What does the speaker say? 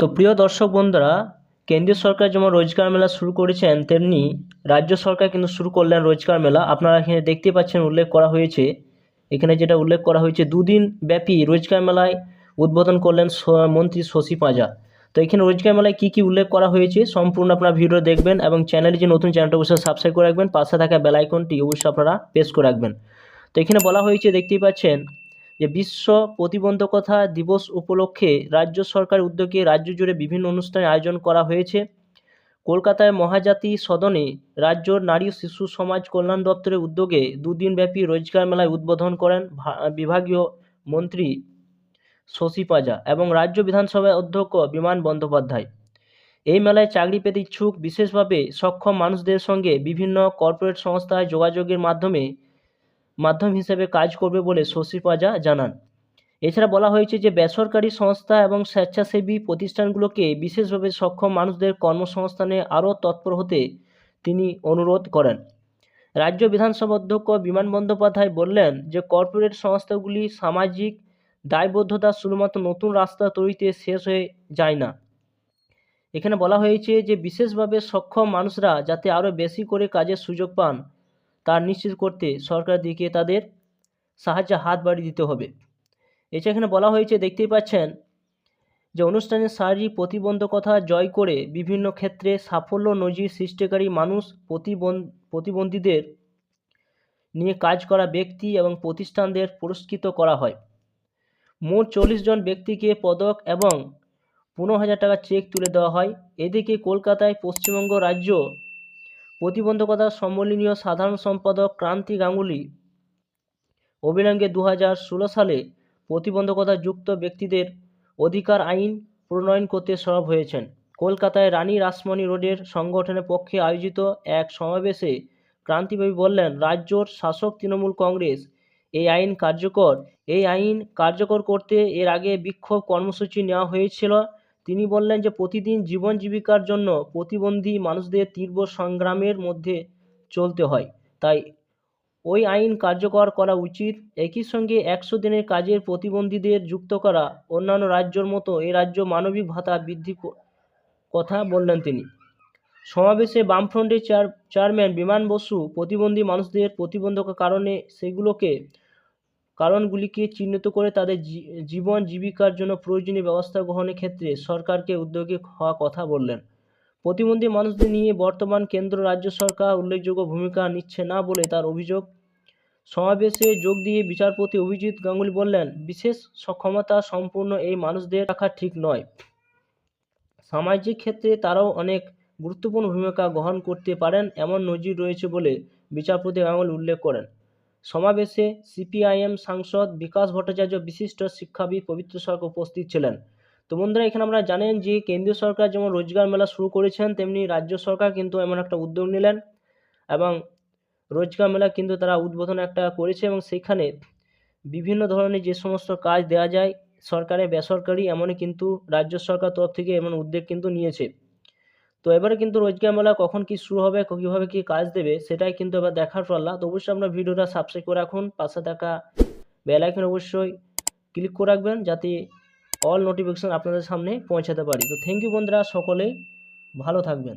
তো প্রিয় দর্শক বন্ধুরা, কেন্দ্রীয় সরকার যেমন রোজগার মেলা শুরু করেছেন, তেমনি রাজ্য সরকার কিন্তু শুরু করলেন রোজগার মেলা। আপনারা এখানে দেখতে পাচ্ছেন উল্লেখ করা হয়েছে। এখানে যেটা উল্লেখ করা হয়েছে, দুদিন ব্যাপী রোজগার মেলায় উদ্বোধন করলেন মন্ত্রী শশী পাঁজা। তো এখানে রোজগার মেলায় কী কী উল্লেখ করা হয়েছে, সম্পূর্ণ আপনারা ভিডিও দেখবেন এবং চ্যানেলে যে নতুন চ্যানেলটা অবশ্যই সাবস্ক্রাইব করে রাখবেন। পাশে থাকা বেল আইকনটি অবশ্যই আপনারা প্রেস করে রাখবেন। তো এখানে বলা হয়েছে, দেখতেই পাচ্ছেন যে বিশ্ব প্রতিবন্ধকতা দিবস উপলক্ষে রাজ্য সরকার উদ্যোগে রাজ্য জুড়ে বিভিন্ন অনুষ্ঠানের আয়োজন করা হয়েছে। কলকাতায় মহাজাতি সদনে রাজ্য নারী শিশু সমাজ কল্যাণ দপ্তরের উদ্যোগে দুদিনব্যাপী রোজগার মেলায় উদ্বোধন করেন বিভাগীয় মন্ত্রী শশী পাজা এবং রাজ্য বিধানসভার অধ্যক্ষ বিমান বন্দ্যোপাধ্যায়। এই মেলায় চাকরি পেতে ইচ্ছুক বিশেষভাবে সক্ষম মানুষদের সঙ্গে বিভিন্ন কর্পোরেট সংস্থায় যোগাযোগের মাধ্যমে মাধ্যম হিসেবে কাজ করবে বলে শশী পাজা জানান। এছাড়া বলা হয়েছে যে, বেসরকারি সংস্থা এবং স্বেচ্ছাসেবী প্রতিষ্ঠানগুলোকে বিশেষভাবে সক্ষম মানুষদের কর্মসংস্থানে আরও তৎপর হতে তিনি অনুরোধ করেন। রাজ্য বিধানসভা অধ্যক্ষ বিমান বন্দ্যোপাধ্যায় বললেন যে, কর্পোরেট সংস্থাগুলি সামাজিক দায়বদ্ধতা শুধুমাত্র নতুন রাস্তা তৈরিতে শেষ হয়ে যায় না। এখানে বলা হয়েছে যে, বিশেষভাবে সক্ষম মানুষরা যাতে আরও বেশি করে কাজের সুযোগ পান তা নিশ্চিত করতে সরকার দিকে তাদের সাহায্যে হাত বাড়িয়ে দিতে হবে। এছাড়া এখানে বলা হয়েছে, দেখতেই পাচ্ছেন যে অনুষ্ঠানে শারীরিক প্রতিবন্ধকতা জয় করে বিভিন্ন ক্ষেত্রে সাফল্য নজির সৃষ্টিকারী মানুষ প্রতিবন- প্রতিবন্ধীদের নিয়ে কাজ করা ব্যক্তি এবং প্রতিষ্ঠানদের পুরস্কৃত করা হয়। মোট চল্লিশ জন ব্যক্তিকে পদক এবং পনেরো হাজার টাকা চেক তুলে দেওয়া হয়। এদিকে কলকাতায় পশ্চিমবঙ্গ রাজ্য প্রতিবন্ধকতা সম্মিলনীয় সাধারণ সম্পাদক ক্রান্তি গাঙ্গুলি। অবিলম্বে দু হাজার ষোলো সালে প্রতিবন্ধকতা যুক্ত ব্যক্তিদের অধিকার আইন প্রণয়ন করতে সরব হয়েছেন। কলকাতায় রানী রাসমণি রোডের সংগঠনের পক্ষে আয়োজিত এক সমাবেশে ক্রান্তিবাবু বললেন, রাজ্যর শাসক তৃণমূল কংগ্রেস এই আইন কার্যকর। এই আইন কার্যকর করতে এর আগে বিক্ষোভ কর্মসূচি নেওয়া হয়েছিল। তিনি বললেন যে, প্রতিদিন জীবন জীবিকার জন্য প্রতিবন্ধী মানুষদের তীব্র সংগ্রামের মধ্যে চলতে হয়। তাই ওই আইন কার্যকর করা উচিত। একই সঙ্গে একশো দিনের কাজের প্রতিবন্ধীদের যুক্ত করা অন্যান্য রাজ্যর মতো এ রাজ্য মানবিক ভাতা বৃদ্ধি কথা বললেন তিনি। সমাবেশে বামফ্রন্টের চেয়ার, চেয়ারম্যান বিমান বসু প্রতিবন্ধী মানুষদের প্রতিবন্ধকের কারণে সেগুলোকে কারণগুলিকে চিহ্নিত করে তাদের জীবন জীবিকার জন্য প্রয়োজনীয় ব্যবস্থা গ্রহণের ক্ষেত্রে সরকারকে উদ্যোগী হওয়া কথা বললেন। প্রতিবন্ধী মানুষদের নিয়ে বর্তমান কেন্দ্র রাজ্য সরকার উল্লেখযোগ্য ভূমিকা নিচ্ছে না বলে তার অভিযোগ। সমাবেশে যোগ দিয়ে বিচারপতি অভিজিৎ গাঙ্গুলি বললেন, বিশেষ সক্ষমতা সম্পূর্ণ এই মানুষদের রাখা ঠিক নয়। সামাজিক ক্ষেত্রে তারাও অনেক গুরুত্বপূর্ণ ভূমিকা গ্রহণ করতে পারেন এমন নজির রয়েছে বলে বিচারপতি গাঙ্গুলি উল্লেখ করেন। সমাবেশে সিপিআইএম সাংসদ বিকাশ ভট্টাচার্য বিশিষ্ট শিক্ষাবিদ পবিত্র সরকার উপস্থিত ছিলেন। তো বন্ধুরা, এখানে আমরা জানেন যে কেন্দ্রীয় সরকার যেমন রোজগার মেলা শুরু করেছেন, তেমনি রাজ্য সরকার কিন্তু এমন একটা উদ্যোগ নিলেন এবং রোজগার মেলা কিন্তু তারা উদ্বোধন একটা করেছে এবং সেখানে বিভিন্ন ধরনের যে সমস্ত কাজ দেওয়া যায় সরকারি, বেসরকারি, এমনই কিন্তু রাজ্য সরকার তরফ থেকে এমন উদ্যোগ কিন্তু নিয়েছে। তো এবারে কিন্তু রোজগার মেলা কখন কি শুরু হবে কীভাবে কি কাজ দেবে, সেটাই কিন্তু এবার দেখার পাল্লা তো অবশ্যই আপনার ভিডিওটা সাবস্ক্রাইব করে রাখুন, পাশে থাকা বেল আইকন অবশ্যই ক্লিক করে রাখবেন, যাতে অল নোটিফিকেশন আপনাদের সামনে পৌঁছাতে পারি। তো থ্যাংক ইউ বন্ধুরা, সকলেই ভালো থাকবেন।